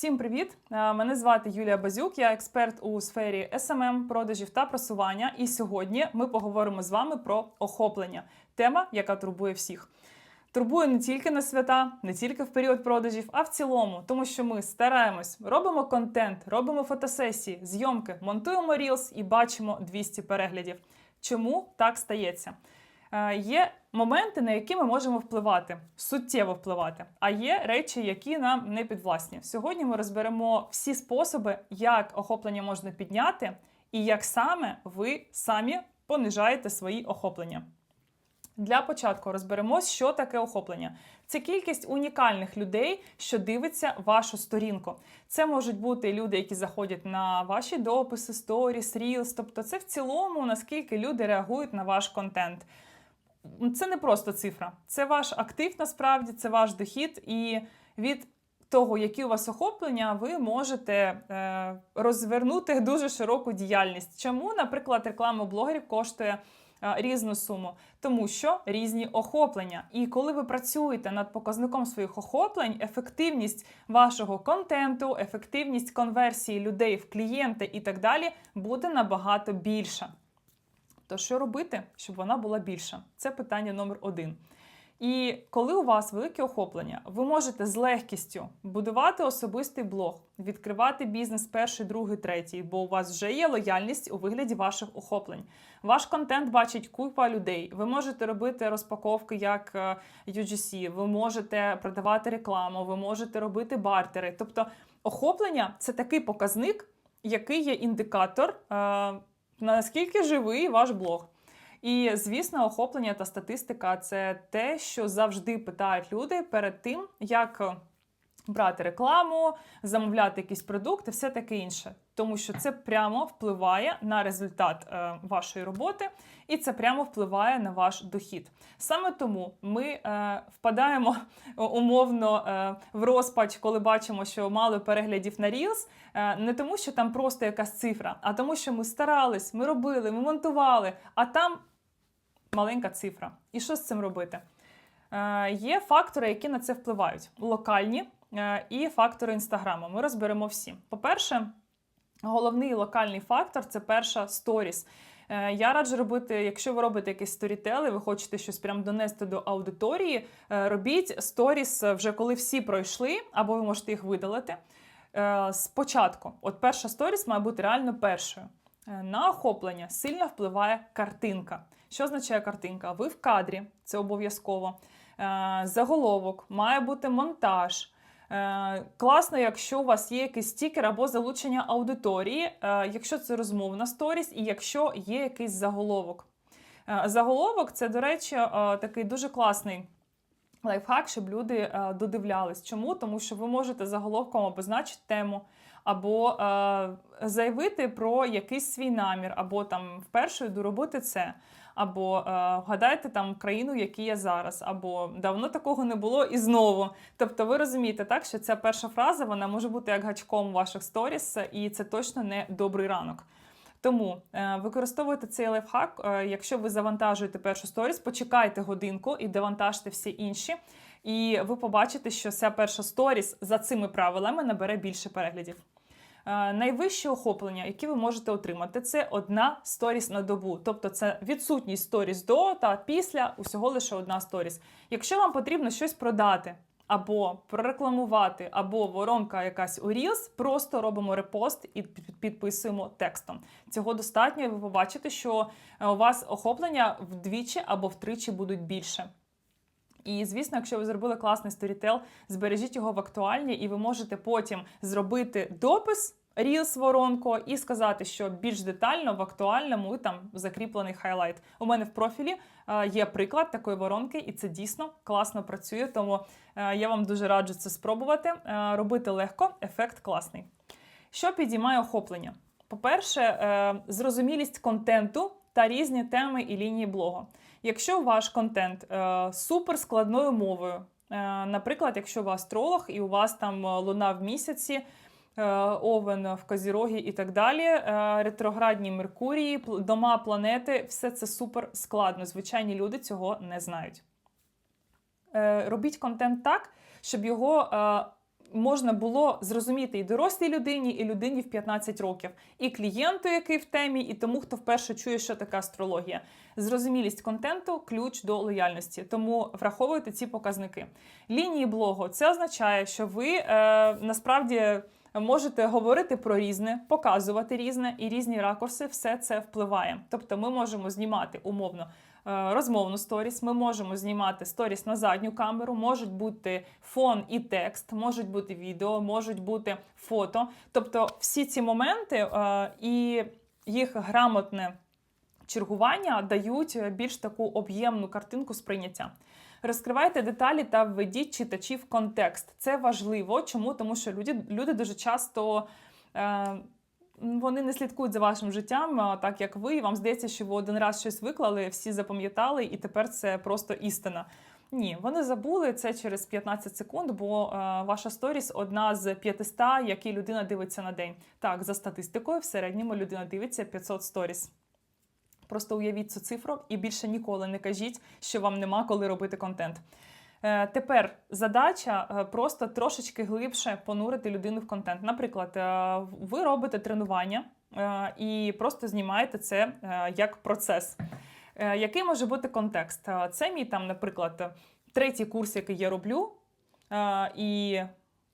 Всім привіт! Е, Мене звати Юлія Базюк, я експерт у сфері SMM, продажів та просування. І сьогодні ми поговоримо з вами про охоплення. Тема, яка турбує всіх. Турбує не тільки на свята, не тільки в період продажів, а в цілому, тому що ми стараємось, робимо контент, робимо фотосесії, зйомки, монтуємо рілс і бачимо 200 переглядів. Чому так стається? Е, Є моменти, на які ми можемо впливати, суттєво впливати, а є речі, які нам не підвласні. Сьогодні ми розберемо всі способи, як охоплення можна підняти, і як саме ви самі понижаєте свої охоплення. Для початку розберемось, що таке охоплення. Це кількість унікальних людей, що дивиться вашу сторінку. Це можуть бути люди, які заходять на ваші дописи, сторіс, рілс. Тобто, це в цілому наскільки люди реагують на ваш контент. Це не просто цифра, це ваш актив насправді, це ваш дохід, і від того, які у вас охоплення, ви можете е, розвернути дуже широку діяльність. Чому, наприклад, реклама блогерів коштує е, різну суму? Тому що різні охоплення. І коли ви працюєте над показником своїх охоплень, ефективність вашого контенту, ефективність конверсії людей в клієнти і так далі буде набагато більша. То що робити, щоб вона була більша? Це питання номер один. І коли у вас велике охоплення, ви можете з легкістю будувати особистий блог, відкривати бізнес перший, другий, третій, бо у вас вже є лояльність у вигляді ваших охоплень. Ваш контент бачить купа людей. Ви можете робити розпаковки як е, UGC, ви можете продавати рекламу, ви можете робити бартери. Тобто, охоплення це такий показник, який є індикатор. Е, наскільки живий ваш блог. І, звісно, охоплення та статистика це те, що завжди питають люди перед тим, як брати рекламу, замовляти якісь продукти, все таке інше. Тому що це прямо впливає на результат е, вашої роботи, і це прямо впливає на ваш дохід. Саме тому ми е, впадаємо умовно е, в розпач, коли бачимо, що мало переглядів на Reels, не тому, що там просто якась цифра, а тому, що ми старались, ми робили, ми монтували, а там маленька цифра. І що з цим робити? Є фактори, які на це впливають: локальні і фактори інстаграму. Ми розберемо всі. По-перше, головний локальний фактор це перша сторіс. Е, Я раджу робити, якщо ви робите якісь сторітели, ви хочете щось прям донести до аудиторії, е, робіть сторіс вже коли всі пройшли, або ви можете їх видалити. Е, Спочатку, от перша сторіс має бути реально першою. На охоплення сильно впливає картинка. Що означає картинка? Ви в кадрі, це обов'язково. Заголовок, має бути монтаж. Е, Класно, якщо у вас є якийсь стікер або залучення аудиторії, е, якщо це розмовна сторіс, і якщо є якийсь заголовок. Е, Заголовок це, до речі, такий дуже класний лайфхак, щоб люди е, додивлялись. Чому? Тому що ви можете заголовком обозначити тему, або е, заявити про якийсь свій намір, або там вперше йду робити це, або е, вгадайте там країну, в якій я зараз, або давно такого не було і знову. Тобто, ви розумієте, так що ця перша фраза вона може бути як гачком ваших сторіс, і це точно не добрий ранок. Тому е, використовуйте цей лайфхак. Е, якщо ви завантажуєте першу сторіс, почекайте годинку і девантажте всі інші. І ви побачите, що ця перша сторіс за цими правилами набере більше переглядів. Е, Найвище охоплення, яке ви можете отримати, це одна сторіс на добу. Тобто це відсутність сторіс до та після усього лише одна сторіс. Якщо вам потрібно щось продати, або прорекламувати, або воронка якась у Reels, просто робимо репост і під- підписуємо текстом. Цього достатньо, і ви побачите, що е, у вас охоплення вдвічі або втричі будуть більше. І звісно, якщо ви зробили класний сторітел, збережіть його в актуальні, і ви можете потім зробити допис. Reels воронку і сказати, що більш детально в актуальному і там закріплений хайлайт. У мене в профілі е, є приклад такої воронки, і це дійсно класно працює. Тому е, я вам дуже раджу це спробувати. Е, робити легко, ефект класний. Що підіймає охоплення? По-перше, зрозумілість контенту та різні теми і лінії блогу. Якщо ваш контент супер складною мовою, наприклад, якщо ви астролог і у вас там луна в місяці, овен в Козірогі і так далі, е, ретроградні Меркурії, дома планети, все це супер складно. Звичайні люди цього не знають. Е, Робіть контент так, щоб його е, можна було зрозуміти і дорослій людині, і людині в 15 років, і клієнту, який в темі, і тому, хто вперше чує, що таке астрологія. Зрозумілість контенту ключ до лояльності. Тому враховуйте ці показники. Лінії блогу це означає, що ви е, насправді. Можете говорити про різне, показувати різне і різні ракурси, все це впливає. Тобто, ми можемо знімати умовно е, розмовну сторіс, ми можемо знімати сторіс на задню камеру, можуть бути фон і текст, можуть бути відео, можуть бути фото. Тобто, всі ці моменти е, і їх грамотне чергування дають більш таку об'ємну картинку сприйняття. Розкривайте деталі та введіть читачів в контекст. Це важливо. Чому? Тому що люди, люди дуже часто. Е, вони не слідкують за вашим життям, так як ви. і Вам здається, що ви один раз щось виклали, всі запам'ятали, і тепер це просто істина. Ні, вони забули це через 15 секунд, бо е, ваша сторіс одна з 500, які людина дивиться на день. Так, за статистикою, в середньому людина дивиться 500 сторіс. Просто уявіть цю цифру і більше ніколи не кажіть, що вам нема коли робити контент. Е, Тепер задача е, просто трошечки глибше понурити людину в контент. Наприклад, е, ви робите тренування і просто знімаєте це як процес. Який може бути контекст? Це мій там, наприклад, третій курс, який я роблю, і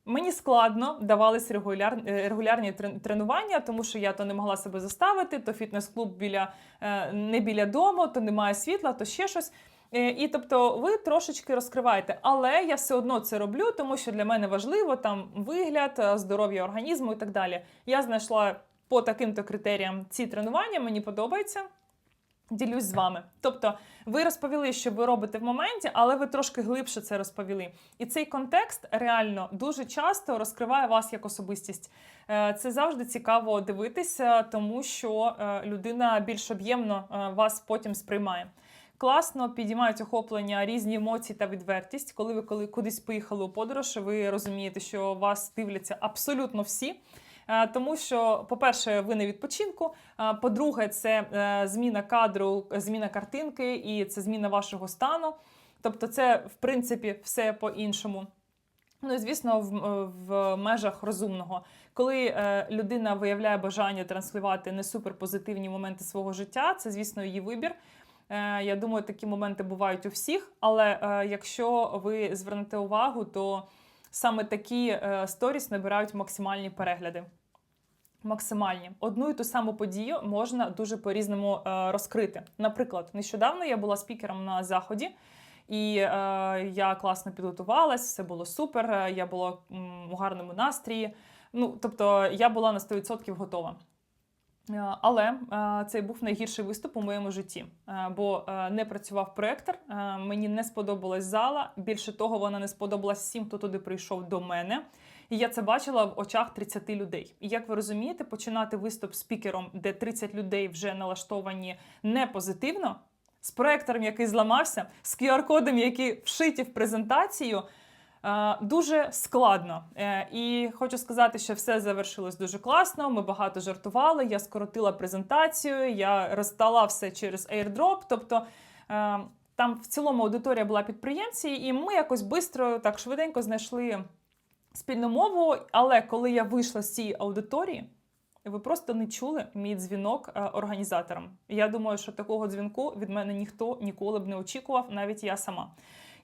Мені складно давались регуляр, е, регулярні тренування, тому що я то не могла себе заставити, то фітнес-клуб біля е, не біля дому, то немає світла, то ще щось. Е, І тобто ви трошечки розкриваєте, але я все одно це роблю, тому що для мене важливо там вигляд, здоров'я організму і так далі. Я знайшла по таким-то критеріям ці тренування, мені подобається. Ділюсь з вами. Тобто, ви розповіли, що ви робите в моменті, але ви трошки глибше це розповіли. І цей контекст реально дуже часто розкриває вас як особистість. Е, Це завжди цікаво дивитися, тому що е, людина більш об'ємно е, вас потім сприймає. Класно підіймають охоплення різні емоції та відвертість. Коли ви коли кудись поїхали у подорож, ви розумієте, що вас дивляться абсолютно всі. Е, Тому що, по-перше, ви на відпочинку. е, По-друге, це е, зміна кадру, зміна картинки і це зміна вашого стану. Тобто, це в принципі все по-іншому. Ну і звісно, в, в межах розумного. Коли е, людина виявляє бажання транслювати не суперпозитивні моменти свого життя, це, звісно, її вибір. Е, я думаю, такі моменти бувають у всіх. Але е, якщо ви звернете увагу, то саме такі е, сторіс набирають максимальні перегляди. Максимальні одну і ту саму подію можна дуже по-різному е, розкрити. Наприклад, нещодавно я була спікером на заході, і е, я класно підготувалась, все було супер. е, Я була у гарному настрії. Ну, тобто, я була на 100% готова. Е, Але е, цей був найгірший виступ у моєму житті, е, бо не працював проектор. Мені не сподобалась зала. Більше того, вона не сподобалась всім, хто туди прийшов до мене. І я це бачила в очах 30 людей. І як ви розумієте, починати виступ спікером, де 30 людей вже налаштовані не позитивно, з проектором, який зламався, з QR-кодом, який вшиті в презентацію. Е, Дуже складно. Е, І хочу сказати, що все завершилось дуже класно. Ми багато жартували. Я скоротила презентацію, я роздала все через airdrop. Тобто е, там в цілому аудиторія була підприємці, і ми якось швидко, так швиденько знайшли спільну мову. Але коли я вийшла з цієї аудиторії, ви просто не чули мій дзвінок організаторам. Я думаю, що такого дзвінку від мене ніхто ніколи б не очікував, навіть я сама.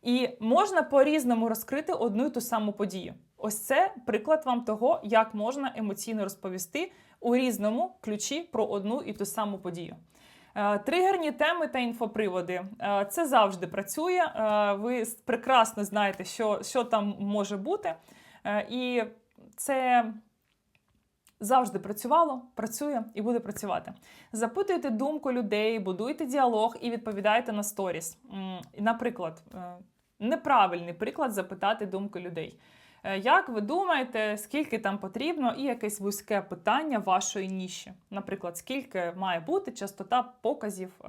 І можна по-різному розкрити одну і ту саму подію. Ось це приклад вам того, як можна емоційно розповісти у різному ключі про одну і ту саму подію. Е, Тригерні теми та інфоприводи Е, це завжди працює. Е, Ви прекрасно знаєте, що, що там може бути. І це завжди працювало, працює і буде працювати. Запитуйте думку людей, будуйте діалог і відповідайте на сторіс. Наприклад, е, неправильний приклад запитати думку людей. Е, Як ви думаєте, скільки там потрібно, і якесь вузьке питання вашої ніші? Наприклад, скільки має бути частота показів е,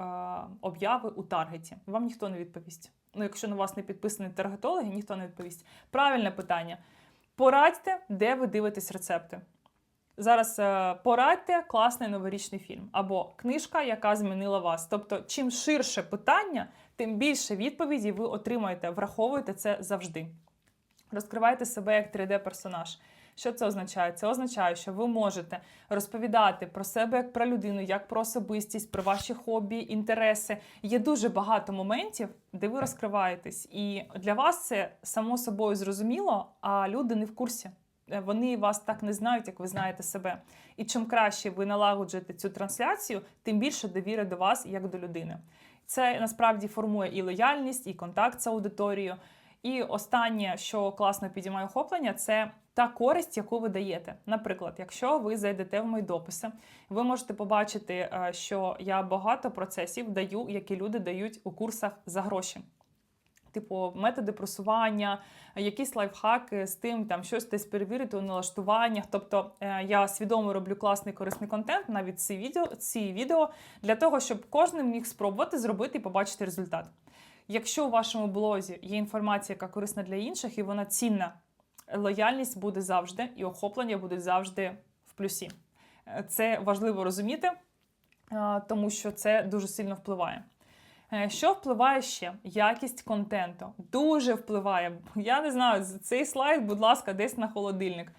обяви у таргеті? Вам ніхто не відповість. Ну, якщо на вас не підписані таргетологи, ніхто не відповість. Правильне питання. Порадьте, де ви дивитесь рецепти. Зараз е, порадьте класний новорічний фільм або книжка, яка змінила вас. Тобто, чим ширше питання, тим більше відповіді ви отримаєте. Враховуйте це завжди. Розкривайте себе як 3D-персонаж. Що це означає? Це означає, що ви можете розповідати про себе як про людину, як про особистість, про ваші хобі, інтереси. Є дуже багато моментів, де ви розкриваєтесь, і для вас це само собою зрозуміло, а люди не в курсі. Е, Вони вас так не знають, як ви знаєте себе. І чим краще ви налагоджуєте цю трансляцію, тим більше довіри до вас як до людини. Це насправді формує і лояльність, і контакт з аудиторією. І останнє, що класно підіймає охоплення, це та користь, яку ви даєте. Наприклад, якщо ви зайдете в мої дописи, ви можете побачити, е, що я багато процесів даю, які люди дають у курсах за гроші. Типу, методи просування, якісь лайфхаки з тим, там щось десь перевірити у налаштуваннях. Тобто е, я свідомо роблю класний корисний контент, навіть ці відео, ці відео, для того, щоб кожен міг спробувати зробити і побачити результат. Якщо у вашому блозі є інформація, яка корисна для інших, і вона цінна, лояльність буде завжди, і охоплення буде завжди в плюсі. Е, Це важливо розуміти, тому що це дуже сильно впливає. Е, Що впливає ще? Якість контенту. Дуже впливає. Я не знаю, цей слайд, будь ласка, десь на холодильник.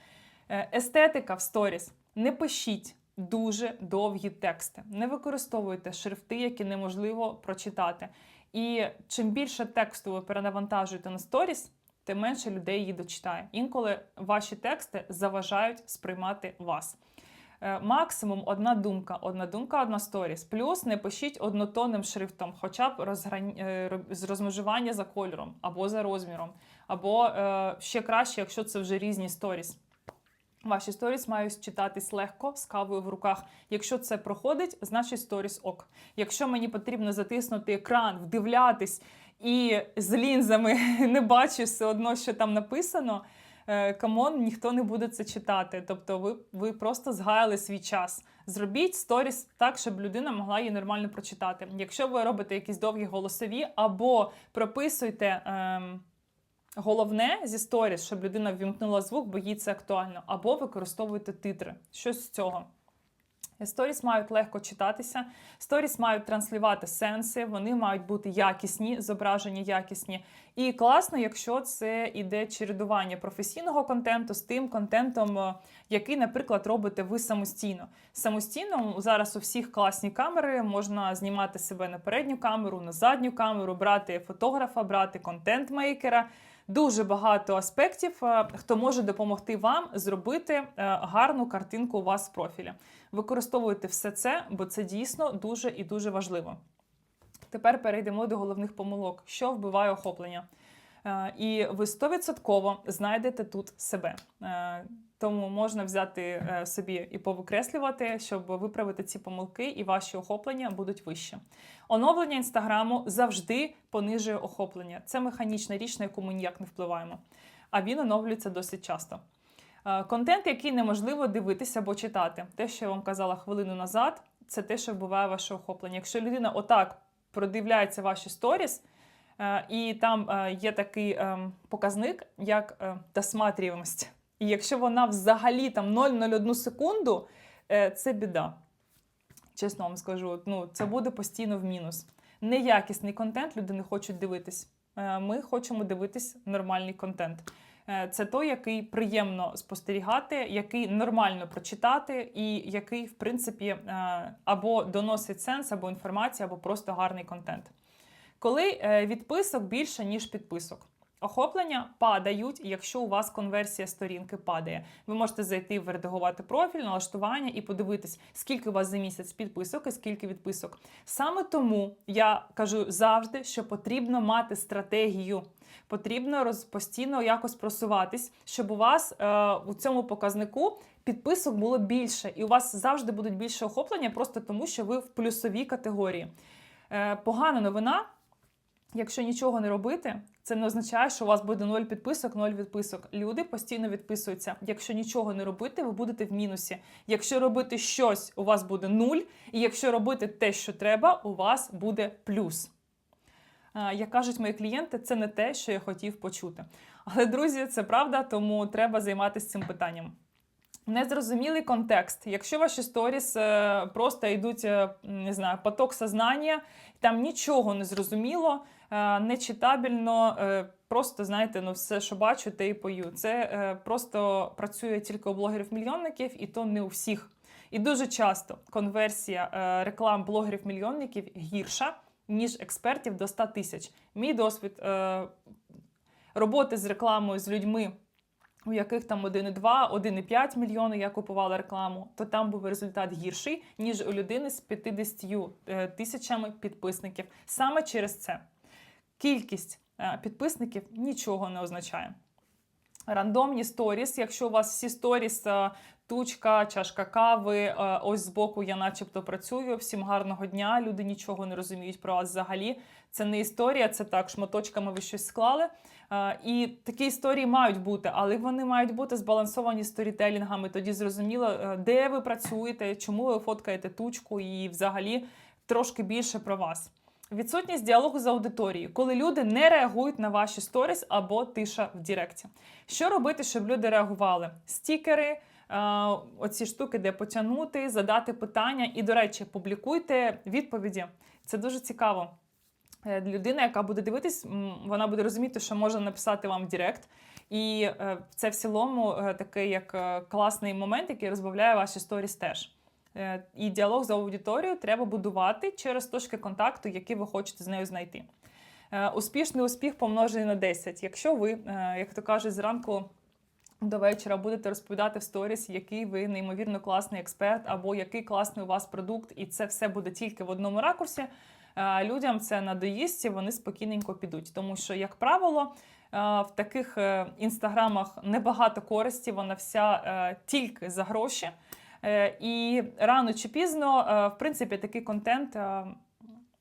Е, Естетика в сторіс. Не пишіть дуже довгі тексти. Не використовуйте шрифти, які неможливо прочитати. І чим більше тексту ви перенавантажуєте на сторіс, тим менше людей її дочитає. Інколи ваші тексти заважають сприймати вас. Е, Максимум одна думка, одна думка, одна сторіс. Плюс не пишіть однотонним шрифтом, хоча б розгрань... е, з розмежування за кольором або за розміром, або е, ще краще, якщо це вже різні сторіс. Ваші сторіс мають читатись легко з кавою в руках. Якщо це проходить, значить сторіс ок. Якщо мені потрібно затиснути екран, вдивлятись і з лінзами не бачу все одно, що там написано. Е, Камон, ніхто не буде це читати. Тобто, ви, ви просто згаяли свій час. Зробіть сторіс так, щоб людина могла її нормально прочитати. Якщо ви робите якісь довгі голосові, або прописуйте. Е, Головне зі сторіс, щоб людина ввімкнула звук, бо їй це актуально, або використовуйте титри. Щось з цього. Сторіс мають легко читатися, сторіс мають транслювати сенси, вони мають бути якісні, зображення якісні. І класно, якщо це іде чередування професійного контенту з тим контентом, е, який, наприклад, робите ви самостійно. Самостійно зараз у всіх класні камери, можна знімати себе на передню камеру, на задню камеру, брати фотографа, брати контент-мейкера. Дуже багато аспектів, е, хто може допомогти вам зробити е, гарну картинку у вас в профілі. Використовуйте все це, бо це дійсно дуже і дуже важливо. Тепер перейдемо до головних помилок, що вбиває охоплення. Е, І ви 100% знайдете тут себе. Е, Тому можна взяти е, собі і повикреслювати, щоб виправити ці помилки, і ваші охоплення будуть вище. Оновлення інстаграму завжди понижує охоплення. Це механічна річ, на яку ми ніяк не впливаємо. А він оновлюється досить часто. Контент, який неможливо дивитися або читати. Те, що я вам казала хвилину назад, це те, що вбиває ваше охоплення. Якщо людина отак продивляється ваші сторіс, і там е, є такий ем, показник, як е. І якщо вона взагалі там 0,01 секунду, е, це біда. Чесно вам скажу, ну це буде постійно в мінус. Неякісний контент люди не хочуть дивитись. Е, Ми хочемо дивитись нормальний контент. Е, Це той, який приємно спостерігати, який нормально прочитати, і який, в принципі, е, або доносить сенс, або інформація, або просто гарний контент. Коли е, відписок більше, ніж підписок. Охоплення падають, якщо у вас конверсія сторінки падає. Ви можете зайти в редагувати профіль, налаштування і подивитись, скільки у вас за місяць підписок і скільки відписок. Саме тому я кажу завжди, що потрібно мати стратегію. Потрібно роз, постійно якось просуватись, щоб у вас е, у цьому показнику підписок було більше, і у вас завжди будуть більше охоплення, просто тому що ви в плюсовій категорії. Е, погана новина. Якщо нічого не робити, це не означає, що у вас буде 0 підписок, 0 відписок. Люди постійно відписуються. Якщо нічого не робити, ви будете в мінусі. Якщо робити щось, у вас буде 0, і якщо робити те, що треба, у вас буде плюс. Як кажуть мої клієнти, це не те, що я хотів почути. Але, друзі, це правда, тому треба займатися цим питанням. Незрозумілий контекст. Якщо ваші сторіс е, просто йдуть, е, не знаю, поток сознання, там нічого не зрозуміло, нечитабельно, е, просто знаєте, ну все, що бачу, те і пою. Це е, просто працює тільки у блогерів-мільйонників, і то не у всіх. І дуже часто конверсія е, реклам блогерів-мільйонників гірша, ніж експертів до 100 тисяч. Мій досвід е, роботи з рекламою з людьми, у яких там 1,2, 1,5 мільйони я купувала рекламу, то там був результат гірший, ніж у людини з 50 е, тисячами підписників. Саме через це кількість е, підписників нічого не означає. Рандомні сторіс, якщо у вас всі сторіс, е, тучка, чашка кави, е, ось збоку я начебто працюю, всім гарного дня, люди нічого не розуміють про вас взагалі. Це не історія, це так, шматочками ви щось склали. І такі історії мають бути, але вони мають бути збалансовані сторітелінгами. Тоді зрозуміло, де ви працюєте, чому ви фоткаєте тучку і взагалі трошки більше про вас. Відсутність діалогу з аудиторією, коли люди не реагують на ваші сторіс або тиша в Діректі. Що робити, щоб люди реагували? Стікери, е, оці штуки, де потягнути, задати питання. І, до речі, публікуйте відповіді. Це дуже цікаво. Е, Людина, яка буде дивитись, вона буде розуміти, що можна написати вам в Директ. І е, це в цілому такий як класний момент, який розбавляє ваші сторіс теж. Е, І діалог з аудиторією треба будувати через точки контакту, які ви хочете з нею знайти. Е, Успішний успіх помножений на 10. Якщо ви, е, як то кажуть, зранку до вечора будете розповідати в сторіс, який ви неймовірно класний експерт, або який класний у вас продукт, і це все буде тільки в одному ракурсі. Людям це надоїсть, і вони спокійненько підуть. Тому що, як правило, в таких інстаграмах небагато користі, вона вся тільки за гроші. Е, І рано чи пізно, е, в принципі, такий контент. е,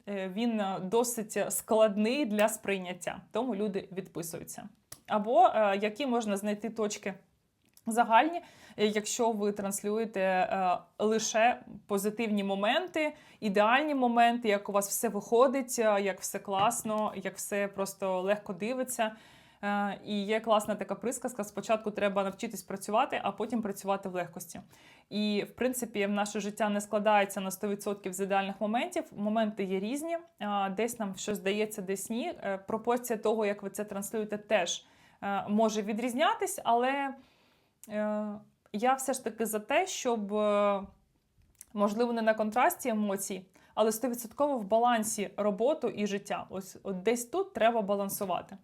Він досить складний для сприйняття, тому люди відписуються. Або які можна знайти точки загальні, якщо ви транслюєте лише позитивні моменти, ідеальні моменти, як у вас все виходить, як все класно, як все просто легко дивиться. Е, І є класна така присказка: спочатку треба навчитись працювати, а потім працювати в легкості. І, в принципі, наше життя не складається на 100% з ідеальних моментів. Моменти є різні. Десь нам щось здається, десь ні. Е, Пропорція того, як ви це транслюєте, теж е, може відрізнятись, але е, я все ж таки за те, щоб, е, можливо, не на контрасті емоцій, але 100% в балансі роботу і життя. Ось от десь тут треба балансувати.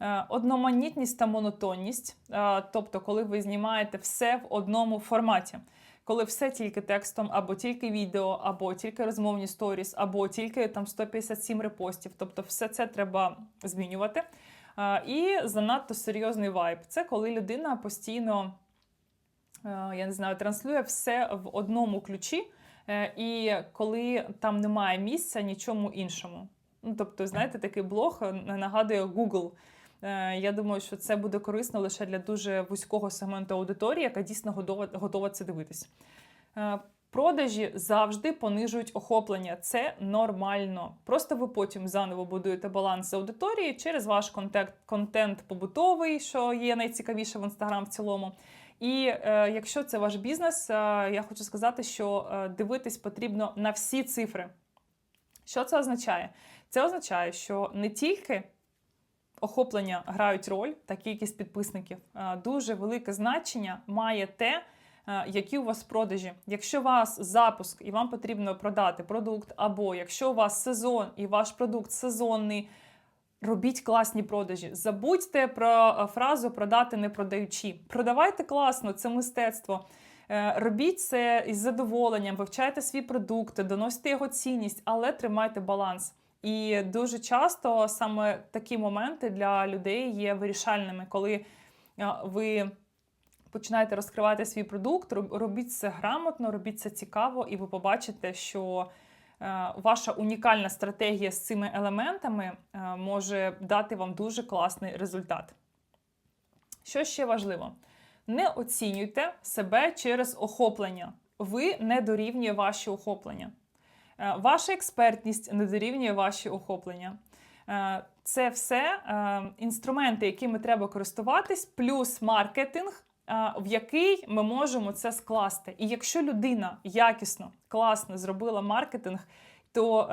Е, Одноманітність та монотонність, е, тобто, коли ви знімаєте все в одному форматі, коли все тільки текстом, або тільки відео, або тільки розмовні сторіс, або тільки там 157 репостів. Тобто, все це треба змінювати. Е, І занадто серйозний вайб. Це коли людина постійно, я не знаю, транслює все в одному ключі, і коли там немає місця нічому іншому. Ну, тобто, знаєте, такий блог нагадує Google. Е, Я думаю, що це буде корисно лише для дуже вузького сегменту аудиторії, яка дійсно готова, готова це дивитись. Е, Продажі завжди понижують охоплення. Це нормально. Просто ви потім заново будуєте баланс аудиторії через ваш контент, контент побутовий, що є найцікавіше в інстаграм в цілому. І е, якщо це ваш бізнес, е, я хочу сказати, що е, дивитись потрібно на всі цифри. Що це означає? Це означає, що не тільки охоплення грають роль та кількість підписників. Е, Дуже велике значення має те, е, які у вас продажі. Якщо у вас запуск і вам потрібно продати продукт, або якщо у вас сезон і ваш продукт сезонний. Робіть класні продажі. Забудьте про е, фразу продати не продаючи. Продавайте класно, це мистецтво. Робіть це із задоволенням, вивчайте свій продукт, доносьте його цінність, але тримайте баланс. І дуже часто саме такі моменти для людей є вирішальними, коли е, ви починаєте розкривати свій продукт, робіть це грамотно, робіть це цікаво, і ви побачите, що е, ваша унікальна стратегія з цими елементами е, може дати вам дуже класний результат. Що ще важливо? Не оцінюйте себе через охоплення. Ви не дорівнює ваші охоплення. Е, Ваша експертність не дорівнює ваші охоплення. Е, Це все е, інструменти, якими треба користуватись, плюс маркетинг, в який ми можемо це скласти. І якщо людина якісно, класно зробила маркетинг, то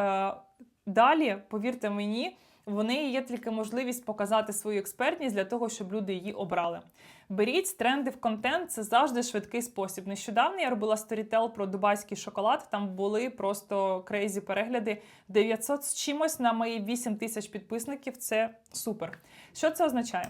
далі, повірте мені, Вони є тільки можливість показати свою експертність для того, щоб люди її обрали. Беріть тренди в контент, це завжди швидкий спосіб. Нещодавно я робила сторітел про дубайський шоколад. Там були просто крейзі перегляди. 900 з чимось на мої 8 тисяч підписників. Це супер. Що це означає?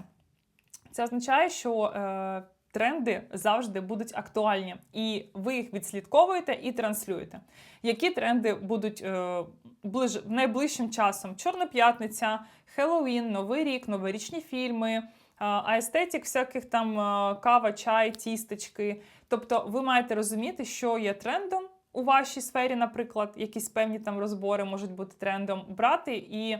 Це означає, що е, тренди завжди будуть актуальні, і ви їх відслідковуєте і транслюєте. Які тренди будуть е, ближ, найближчим часом? Чорна п'ятниця, Хеллоуін, Новий рік, новорічні фільми, а естетик всяких там е, кава, чай, тістечки. Тобто, ви маєте розуміти, що є трендом у вашій сфері, наприклад, якісь певні там розбори можуть бути трендом брати і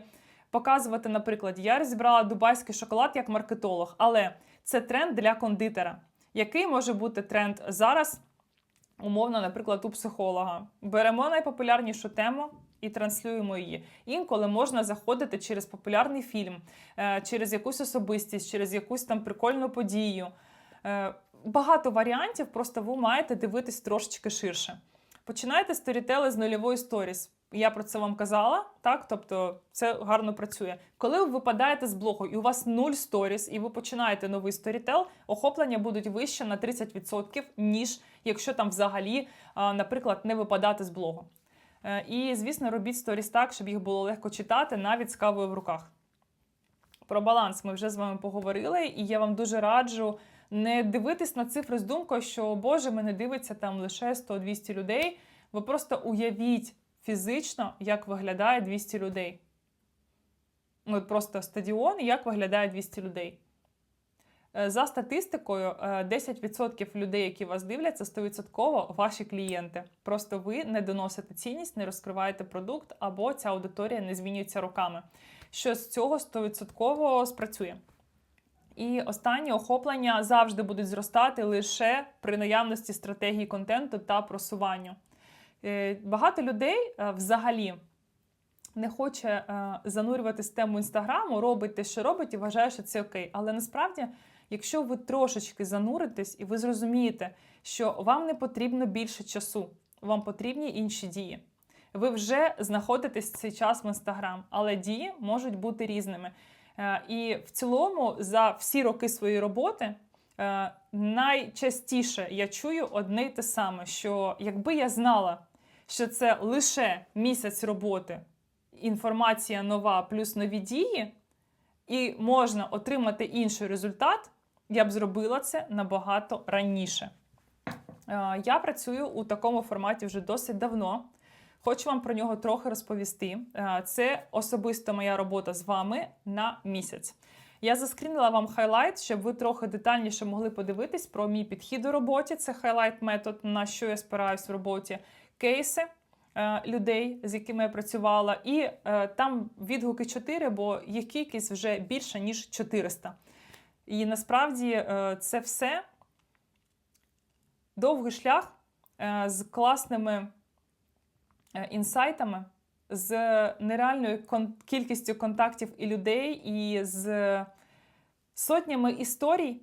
показувати, наприклад, я розібрала дубайський шоколад як маркетолог, але це тренд для кондитера. Який може бути тренд зараз, умовно, наприклад, у психолога? Беремо найпопулярнішу тему і транслюємо її. Інколи можна заходити через популярний фільм, е, через якусь особистість, через якусь там прикольну подію. Е, Багато варіантів, просто ви маєте дивитись трошечки ширше. Починайте сторітели з нульової сторіс. Я про це вам казала, так? Тобто це гарно працює. Коли ви випадаєте з блогу і у вас нуль сторіс, і ви починаєте новий сторітел, охоплення будуть вище на 30%, ніж якщо там взагалі, наприклад, не випадати з блогу. Е, І, звісно, робіть сторіс так, щоб їх було легко читати, навіть з кавою в руках. Про баланс ми вже з вами поговорили, і я вам дуже раджу не дивитись на цифри з думкою, що Боже, мене дивиться там лише 100-200 людей. Ви просто уявіть фізично, як виглядає 200 людей. Ну, от просто стадіон, як виглядає 200 людей. Е, За статистикою, е, 10% людей, які вас дивляться, 100% ваші клієнти. Просто ви не доносите цінність, не розкриваєте продукт, або ця аудиторія не змінюється роками. Що з цього 100% спрацює. І останні охоплення завжди будуть зростати лише при наявності стратегії контенту та просуванню. Е, Багато людей е, взагалі не хоче е, занурюватись в тему інстаграму, робить те, що робить, і вважає, що це окей. Але насправді, якщо ви трошечки зануритесь і ви зрозумієте, що вам не потрібно більше часу, вам потрібні інші дії. Ви вже знаходитесь цей час в інстаграм, але дії можуть бути різними. І в цілому, за всі роки своєї роботи, найчастіше я чую одне й те саме: що якби я знала, що це лише місяць роботи, інформація нова плюс нові дії, і можна отримати інший результат, я б зробила це набагато раніше. Е, Я працюю у такому форматі вже досить давно. Хочу вам про нього трохи розповісти. Е, Це особисто моя робота з вами на місяць. Я заскрінила вам хайлайт, щоб ви трохи детальніше могли подивитись про мій підхід у роботі. Це хайлайт метод, на що я спираюсь в роботі, кейси е, людей, з якими я працювала, і е, там відгуки 4, бо їх кількість вже більша ніж 400. І насправді е, це все довгий шлях з класними інсайтами, з нереальною кількістю контактів і людей, і з сотнями історій,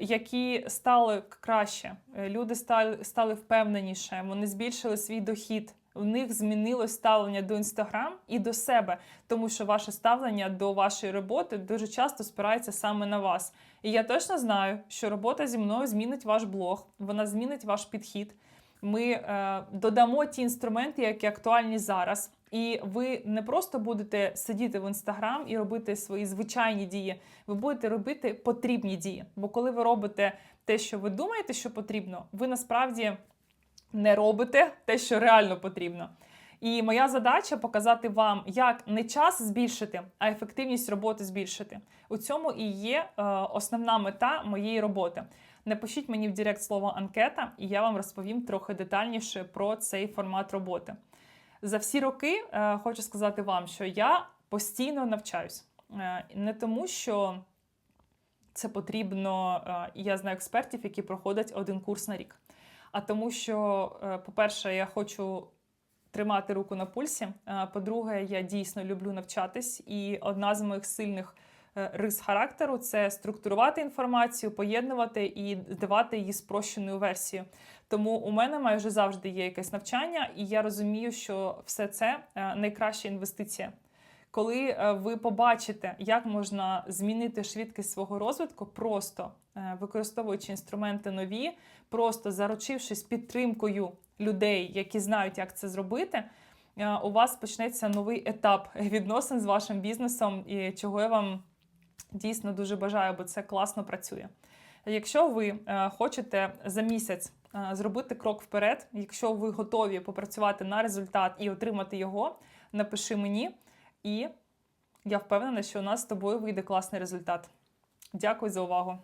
які стали краще. Е, Люди стали, стали впевненіше, вони збільшили свій дохід. У них змінилось ставлення до інстаграм і до себе, тому що ваше ставлення до вашої роботи дуже часто спирається саме на вас. І я точно знаю, що робота зі мною змінить ваш блог, вона змінить ваш підхід. Ми е, додамо ті інструменти, які актуальні зараз. І ви не просто будете сидіти в інстаграм і робити свої звичайні дії, ви будете робити потрібні дії. Бо коли ви робите те, що ви думаєте, що потрібно, ви насправді не робите те, що реально потрібно. І моя задача показати вам, як не час збільшити, а ефективність роботи збільшити. У цьому і є е, основна мета моєї роботи. Напишіть мені в Директ слово анкета, і я вам розповім трохи детальніше про цей формат роботи. За всі роки е, хочу сказати вам, що я постійно навчаюсь. Е, не тому, що це потрібно, е, я знаю експертів, які проходять один курс на рік. А тому, що, по-перше, я хочу тримати руку на пульсі. По-друге, я дійсно люблю навчатись, і одна з моїх сильних рис характеру це структурувати інформацію, поєднувати і давати її спрощеною версією. Тому у мене майже завжди є якесь навчання, і я розумію, що все це е, найкраща інвестиція. Коли е, ви побачите, як можна змінити швидкість свого розвитку, просто е, використовуючи інструменти нові, просто заручившись підтримкою людей, які знають, як це зробити, е, у вас почнеться новий етап відносин з вашим бізнесом, і чого я вам дійсно дуже бажаю, бо це класно працює. Якщо ви е, хочете за місяць е, зробити крок вперед, якщо ви готові попрацювати на результат і отримати його, напиши мені, і я впевнена, що у нас з тобою вийде класний результат. Дякую за увагу!